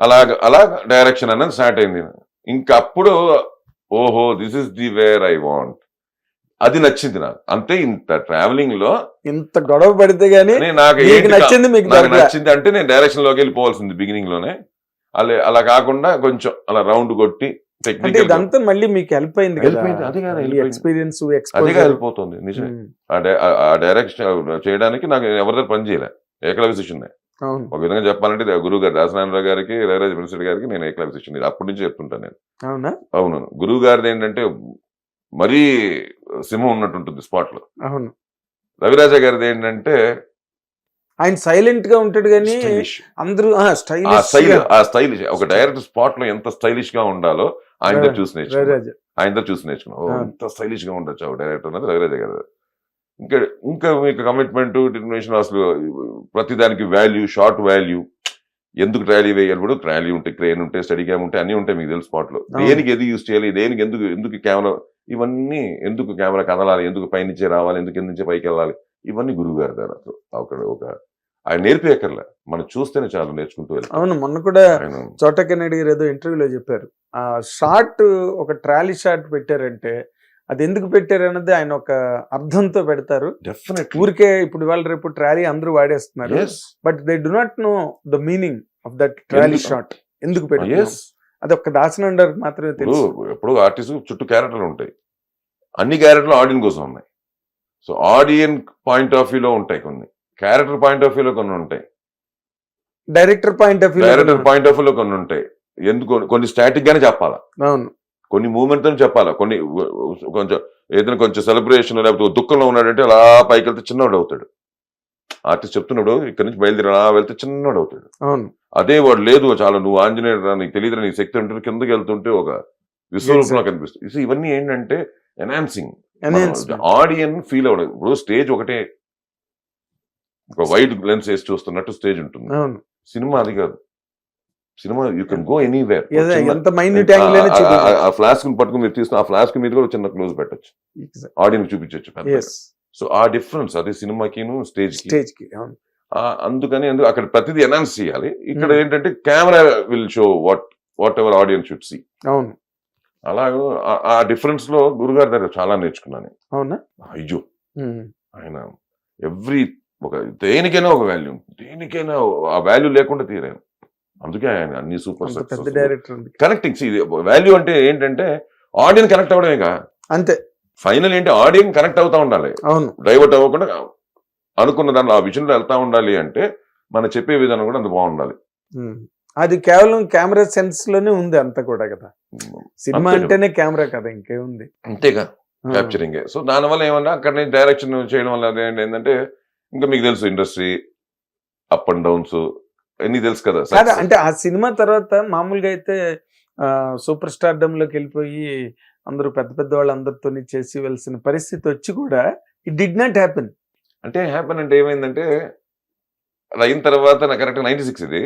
అలాగ అలా డైరెక్షన్ అనేది స్టార్ట్ అయింది. ఇంకా అప్పుడు ఓహో this is the where I want అది నచ్చింది నాకు. అంతే ఇంత ట్రావెలింగ్లో ఇంత గొడవ పడితే గానీ నాకు నచ్చింది మీకు నాకు. నచ్చింది అంటే నేను డైరెక్షన్లోకి వెళ్ళిపోవాల్సింది బిగినింగ్లోనే. అలా అలా కాకుండా కొంచెం అలా రౌండ్ కొట్టి అంటే టెక్నికల్ ఇదంతా మళ్ళీ మీకు హెల్ప్ అయింది. ఎక్స్పీరియన్స్ అదిగా వెళ్ళిపోతుంది. నిజమే. ఆ డై- ఆ- డైరెక్షన్ చేయడానికి నాకు ఎవరి దగ్గర పని చేయలే. ఏకలవ్య శిష్యుని అవును ఒక విధంగా చెప్పాలంటే గురువు గారు దాసనారాయణరావు గారికి రైరాజ్ ప్రిన్సిపల్ గారికి నేను ఏకలవ్య శిష్యుని అప్పటి నుంచి చెప్తుంటాను నేను. అవునా? అవును. గురువు గారిది ఏంటంటే మరీ సింహం ఉన్నట్టు ఉంటుంది స్పాట్లో అవును. రవిరాజ గారిది ఏంటంటే ఆయన సైలెంట్గా ఉంటాడు కానీ. అందరూ ఆ స్టైలిష్ స్టైల్ ఒక డైరెక్టర్ స్పాట్లో ఎంత స్టైలిష్గా ఉండాలో ఆయన చూసి నేర్చుకున్నాను ఆయన చూసి నేర్చుకున్నాను. ఎంత స్టైలిష్గా ఉండొచ్చు డైరెక్టర్ అన్నది రవిరాజ గారు ఇంకా ఇంకా మీకు కమిట్మెంట్ డిటర్మినేషన్ అసలు ప్రతి దానికి వాల్యూ షార్ట్ వాల్యూ ఎందుకు ట్రాలీ వేయాలి? కూడా ట్రాలీ ఉంటే క్రేన్ ఉంటే స్టడీ క్యామ్ ఉంటే అన్ని ఉంటాయి మీకు తెలుసు స్పాట్లో. అవును. దేనికి ఎది యూస్ చేయాలి? దేనికి ఎందుకు ఎందుకు కెమెరా ఇవన్నీ ఎందుకు కెమెరా కదలాలి? ఎందుకు పైనుంచే రావాలి? ఎందుకు కింద నుంచే పైకి వెళ్ళాలి? ఇవన్నీ గురువు గారి అసలు. అక్కడ ఒక ఆయన నేర్పేయక్కర్లే. మనం చూస్తేనే చాలు నేర్చుకుంటూ వెళ్ళి అవును మొన్న కూడా చోట కెన్నడి గారు ఏదో ఇంటర్వ్యూలో చెప్పారు. ఆ షార్ట్ ఒక ట్రాలీ షార్ట్ పెట్టారంటే అది ఎందుకు పెట్టారు అన్నది ఆయన ఒక అర్థంతో పెడతారు. ఊరికే ఇప్పుడు ఇవాళ రేపు ట్రాలీ అందరూ వాడేస్తున్నారు. But they do not know the meaning of that trolley? Shot. ఎందుకు పెట్టారు అది ఒక దాసనండర్ మాత్రమే తెలుసు. ఎప్పుడు ఆర్టిస్ట్ చుట్టూ క్యారెక్టర్లు ఉంటాయి. అన్ని క్యారెక్టర్లు ఆడియన్ కోసం ఉన్నాయి. సో ఆడియన్ పాయింట్ ఆఫ్ వ్యూలో ఉంటాయి కొన్ని. క్యారెక్టర్ పాయింట్ ఆఫ్ వ్యూలో కొన్ని ఉంటాయి. Director point of view director point of వ్యూలో కొన్ని ఉంటాయి. ఎందుకు? కొన్ని స్టాటిక్ గానే చెప్పాలా? అవును. కొన్ని మూమెంట్తో చెప్పాలా? కొన్ని కొంచెం ఏదైనా కొంచెం సెలబ్రేషన్ లేకపోతే దుఃఖంలో ఉన్నాడంటే అలా పైకి వెళ్తే చిన్నవాడు అవుతాడు. ఆర్టిస్ట్ చెప్తున్నాడు ఇక్కడ నుంచి బయలుదేరి అలా వెళ్తే చిన్నవాడు అవుతాడు. అదే వాడు లేదు చాలా నువ్వు ఆంజనేయుడు రా, నీకు తెలియదు నీ శక్తి ఉంటుంది కిందకి వెళ్తుంటే ఒక విశ్వరూపంలో కనిపిస్తుంది. ఇవన్నీ ఏంటంటే ఎన్హాన్సింగ్ Enhancement. ఆడియన్ ఫీల్ అవ్వడం. ఇప్పుడు స్టేజ్ ఒకటే. ఒక వైడ్ లెన్స్ వేసి చూస్తున్నట్టు స్టేజ్ ఉంటుంది. సినిమా అది కాదు. Cinema you can go anywhere ఎంత మైన్యూట్ ఆ ఫ్లాస్క్ పట్టుకుని మీరు తీసుకుని ఆ ఫ్లాస్క్ మీద కూడా చిన్న క్లోజ్ పెట్టచ్చు. ఆడియన్స్ చూపించవచ్చు సో ఆ డిఫరెన్స్ అది సినిమాకిను స్టేజ్ స్టేజ్కి అందుకని ఎందుకు అక్కడ ప్రతిదీ ఎనౌన్స్ చేయాలి. ఇక్కడ Hmm. ఏంటంటే camera will show what whatever audience should see అవును. అలాగే ఆ- డిఫరెన్స్లో గురుగారి దగ్గర చాలా నేర్చుకున్నాను అవునా? అయ్యో! ఉమ్. ఆయన ఎవ్రీ ఒక దేనికైనా ఒక వాల్యూ దేనికైనా ఆ వాల్యూ లేకుండా తీరాను అందుకే ఆయన అన్ని సూపర్ సక్సెస్ కనెక్టింగ్ వాల్యూ అంటే ఏంటంటే ఆడియన్ కనెక్ట్ అవ్వడమేగా. అంతే. ఫైనల్ ఏంటి ఆడియన్ కనెక్ట్ అవుతా ఉండాలి. అవును. డైవర్ట్ అవ్వకుండా అనుకున్న దాంట్లో ఆ విషయంలో వెళ్తా ఉండాలి అంటే మనం చెప్పే విధానం కూడా అంత బాగుండాలి. అది కేవలం కెమెరా సెన్స్లోనే ఉంది అంతా కూడా కదా. సినిమా. అంటేనే కెమెరా కదా ఇంకేముంది? అంతేగా. క్యాప్చరింగ్ సో దానివల్ల ఏమన్నా అక్కడ నుంచి డైరెక్షన్ చేయడం వల్ల ఏంటంటే ఇంకా మీకు తెలుసు ఇండస్ట్రీ అప్ అండ్ డౌన్స్ అన్ని తెలుసు కదా కాదు అంటే ఆ సినిమా తర్వాత మామూలుగా అయితే సూపర్ స్టార్డమ్లోకి వెళ్ళిపోయి అందరూ పెద్ద పెద్ద వాళ్ళు అందరితో చేసి వెళ్ళిన పరిస్థితి వచ్చి కూడా ఇట్ డిడ్ నాట్ హ్యాపెన్ అంటే హ్యాపన్ అంటే ఏమైందంటే అది అయిన తర్వాత నాకు కరెక్ట్ నైన్టీ సిక్స్ ఇది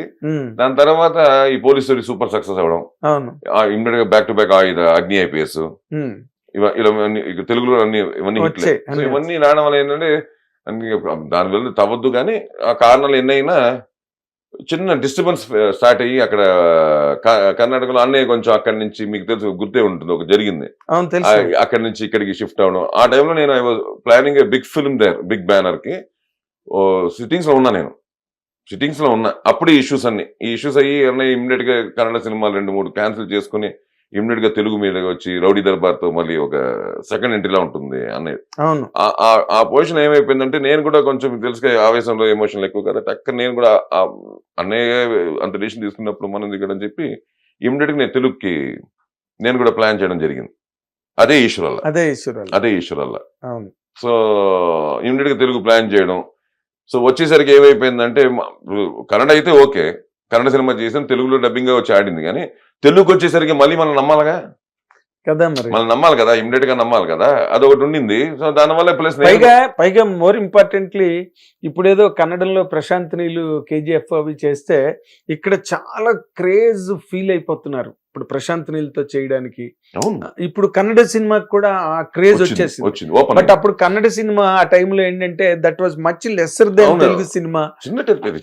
దాని తర్వాత ఈ పోలీస్ స్టోరీ సూపర్ సక్సెస్ అవ్వడం. అవును. ఇమ్మీడియట్గా back to back Agni IPS. తెలుగులో అన్ని ఇవన్నీ ఇవన్నీ రావడం వల్ల ఏంటంటే దాని వల్ల తవ్వద్దు కానీ ఆ కారణాలు ఎన్నైనా చిన్న డిస్టర్బెన్స్ స్టార్ట్ అయ్యి అక్కడ క- కర్ణాటకలో అన్నయ్య కొంచెం అక్కడి నుంచి మీకు తెలుసు గుర్తే ఉంటుంది ఒక జరిగింది. అక్కడి నుంచి ఇక్కడికి షిఫ్ట్ అవడం ఆ టైంలో నేను I was planning big film there big బ్యానర్కి. సిట్టింగ్స్లో ఉన్నా నేను. సిట్టింగ్స్లో ఉన్నా. అప్పుడు ఈ ఇష్యూస్ అన్ని. ఈ ఇష్యూస్ అయ్యి అన్నయ్య ఇమ్మీడియట్గా కన్నడ సినిమాలు రెండు మూడు క్యాన్సిల్ చేసుకుని ఇమ్మీడియట్గా తెలుగు మీద వచ్చి రౌడీ దర్బార్తో మళ్ళీ ఒక సెకండ్ ఎంట్రీలా ఉంటుంది అన్నయ్య అవును. ఆ- పొజిషన్ ఏమైపోయిందంటే నేను కూడా కొంచెం మీకు తెలుసుగా ఆవేశంలో ఎమోషన్లు ఎక్కువ కదా టక్క నేను కూడా అన్నయ్య అంత డిసిషన్ తీసుకున్నప్పుడు మనం దిగడం చెప్పి ఇమ్మీడియట్గా నేను తెలుగుకి నేను కూడా ప్లాన్ చేయడం జరిగింది. అదే ఈశ్వరల్ల. అదే ఈశ్వరాలు అదే ఈశ్వరల్ల. అవును. సో ఇమ్మీడియట్గా తెలుగు ప్లాన్ చేయడం. సో వచ్చేసరికి ఏమైపోయిందంటే కన్నడ అయితే ఓకే. కన్నడ సినిమా చేసాం తెలుగులో డబ్బింగ్గా వచ్చి ఆడింది. కానీ తెలుగుకి వచ్చేసరికి మళ్ళీ మనం నమ్మాలిగా? కదా మరి. మనం నమ్మాలి కదా ఇమ్మీడియట్గా నమ్మాలి కదా? అది ఒకటి ఉండింది. సో దానివల్ల ప్లస్ పైగా పైగా మోర్ ఇంపార్టెంట్లీ ఇప్పుడేదో కన్నడంలో ప్రశాంత్ నీళ్ళు కేజీఎఫ్ అవి చేస్తే ఇక్కడ చాలా క్రేజ్ ఫీల్ అయిపోతున్నారు. ఇప్పుడు ప్రశాంత్ నీళ్ళతో చేయడానికి. అవును. ఇప్పుడు కన్నడ సినిమాకి కూడా ఆ క్రేజ్ వచ్చేసింది. బట్ అప్పుడు కన్నడ సినిమా ఆ టైంలో ఏంటంటే that was much lesser then. Telugu cinema.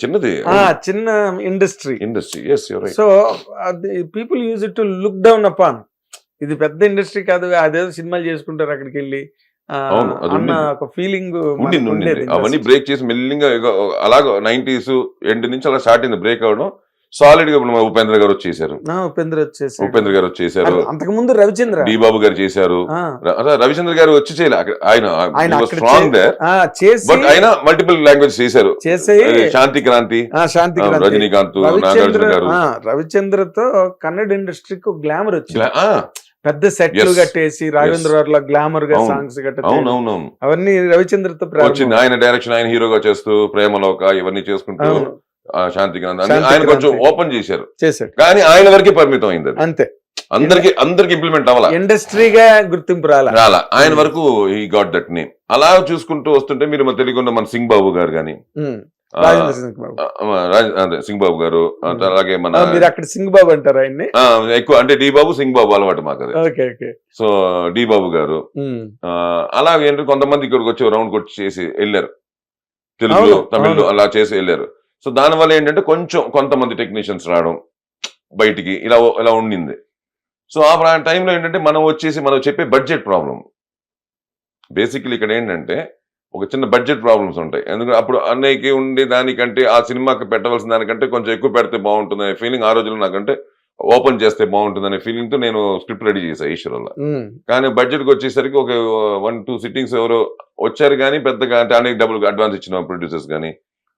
చిన్నది ఆ చిన్న industry industry so people use it to look down upon ఇది పెద్ద ఇండస్ట్రీ కాదు అదేదో సినిమాలు చేసుకుంటారు అక్కడికి వెళ్ళి అన్న. ఒక ఫీలింగ్ అవన్నీ బ్రేక్ చేసి మెల్లిగా అలాగ నైన్టీస్ ఎండ్ నుంచి అలా స్టార్ట్ అయింది బ్రేక్ అవడం. సాలిడ్గా ఇప్పుడు ఉపేంద్ర గారు వచ్చేసారు ఉపేంద్ర వచ్చేసి ఉపేంద్ర గారు వచ్చేసారు అంతకు ముందు రవిచంద్ర. డి బాబు గారు చేశారు. రవిచంద్ర గారు వచ్చి ఆయన strong there but multiple language చేశారు. శాంతి క్రాంతి ఆ, శాంతి. రజనీకాంత్ రవిచంద్ర నాగార్జున గారు. ఆ, రవిచంద్రతో కన్నడ ఇండస్ట్రీకి గ్లామర్ వచ్చింది. పెద్ద సెట్లు. కట్టేసి రాఘవేంద్ర గ్లామర్గా. సాంగ్స్ అవన్నీ రవిచంద్రతో వచ్చింది. ఆయన డైరెక్షన్ ఆయన హీరోగా చేస్తూ ప్రేమలోక ఇవన్నీ చేసుకుంటూ శాంతి ఆయన కొంచెం. ఓపెన్ చేశారు. చేశాడు. కానీ ఆయన వరకే పరిమితం అయింది అంతే. అందరికి అందరికి ఇంప్లిమెంట్ అవ్వాల? ఇండస్ట్రీగా గుర్తింపు రాల? రాలా. ఆయన వరకు ఈ గాట్ దట్ నేమ్ అలా చూసుకుంటూ వస్తుంటే మీరు మన మన సింగ్ బాబు గారు కానీ సింగ్ బాబు అదే సింగ్ బాబు గారు Hmm. అలాగే మన మీరు అక్కడ సింగ్ బాబు అంటారు ఆయన్ని? ఎక్కువ అంటే డి బాబు సింగ్ బాబు అలవాటు మాకు సో డి బాబు గారు. ఆ, అలాగే కొంతమంది ఇక్కడికి వచ్చి రౌండ్ కొట్టి చేసి వెళ్ళారు. తెలుగు అవును, తమిళ్ అవును. అలా చేసి వెళ్ళారు. సో దానివల్ల ఏంటంటే కొంచెం కొంతమంది టెక్నీషియన్స్ రావడం బయటికి ఇలా ఇలా ఉండింది. సో ఆ టైంలో ఏంటంటే మనం వచ్చేసి మనం చెప్పే బడ్జెట్ ప్రాబ్లం బేసిక్లీ ఇక్కడ ఏంటంటే ఒక చిన్న బడ్జెట్ ప్రాబ్లమ్స్ ఉంటాయి. ఎందుకంటే అప్పుడు అన్నయ్యకి ఉండే దానికంటే ఆ సినిమాకి పెట్టవలసిన దానికంటే కొంచెం ఎక్కువ పెడితే బాగుంటుంది అనే ఫీలింగ్ ఆ రోజుల్లో నాకంటే ఓపెన్ చేస్తే బాగుంటుంది అనే ఫీలింగ్తో నేను స్క్రిప్ట్ రెడీ చేశాను ఈశ్వరంలో. కానీ బడ్జెట్కి వచ్చేసరికి ఒక వన్ టూ సిట్టింగ్స్ ఎవరో వచ్చారు కానీ పెద్దగా అంటే అనేక డబ్బులు అడ్వాన్స్ ఇచ్చిన ప్రొడ్యూసర్స్ కానీ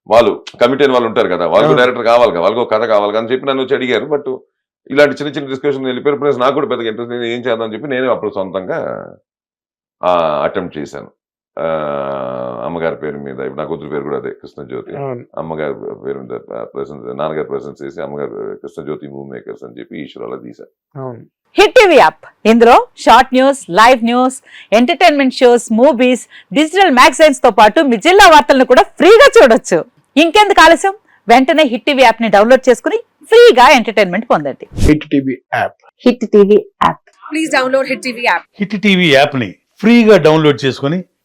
వాళ్ళు కమిటీ అని వాళ్ళు ఉంటారు కదా వాళ్ళకు. డైరెక్టర్ కావాలి కదా వాళ్ళకు ఒక కథ కావాలి కదా అని చెప్పి నన్ను వచ్చి అడిగారు. బట్ ఇలాంటి చిన్న చిన్న డిస్కషన్ వెళ్ళిపోయారు ప్లస్ నాకు కూడా పెద్దగా ఇంట్రెస్ట్ లేదు. ఏం చేద్దాం అని చెప్పి నేను అప్పుడు సొంతంగా అటెంప్ట్ చేశాను. అమ్మగారి పేరు మీద ఇప్పుడు నా కూతురు పేరు కూడా అదే కృష్ణజ్యోతి. అమ్మగారి పేరు మీద ప్రెసెన్స్ నాన్నగారి ప్రెసెన్స్ చేసి అమ్మగారు కృష్ణజ్యోతి మూవ్ మేకర్స్ అని చెప్పి ఈశ్వరాల తీశారు హిట్ టీవీ యాప్. ఇందులో short news live news entertainment shows movies digital మ్యాగజైన్స్తో పాటు మీ జిల్లా వార్తలను కూడా ఫ్రీగా చూడొచ్చు. ఇంకెందుకు ఆలస్యం? వెంటనే హిట్ టీవీ యాప్ని డౌన్లోడ్ చేసుకుని ఫ్రీగా ఎంటర్టైన్మెంట్ పొందండి. Hit TV app. Hit TV app. Please download Hit TV app. Hit TV యాప్ని ఫ్రీగా డౌన్లోడ్ చేసుకొని